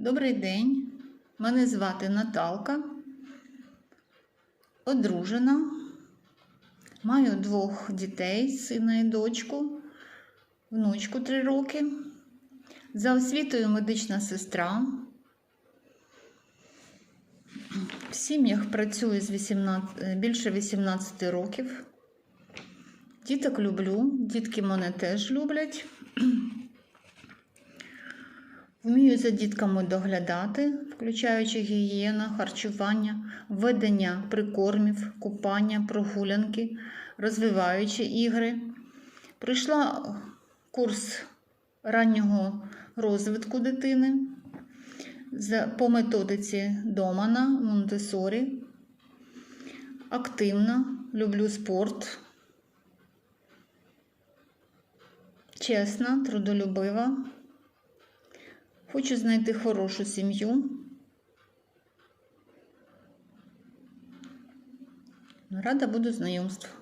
Добрий день. Мене звати Наталка. Одружена. Маю двох дітей, сина і дочку, внучку 3 роки. За освітою медична сестра. В сім'ях працюю з 18, е, більше 18 років. Діток люблю, дітки мене теж люблять. Вмію за дітками доглядати, включаючи гігієна, харчування, введення прикормів, купання, прогулянки, розвиваючі ігри. Пройшла курс раннього розвитку дитини по методиці Домана Монтесорі. Активна, люблю спорт. Чесна, трудолюбива. Хочу знайти хорошу сім'ю. Рада буду знайомству.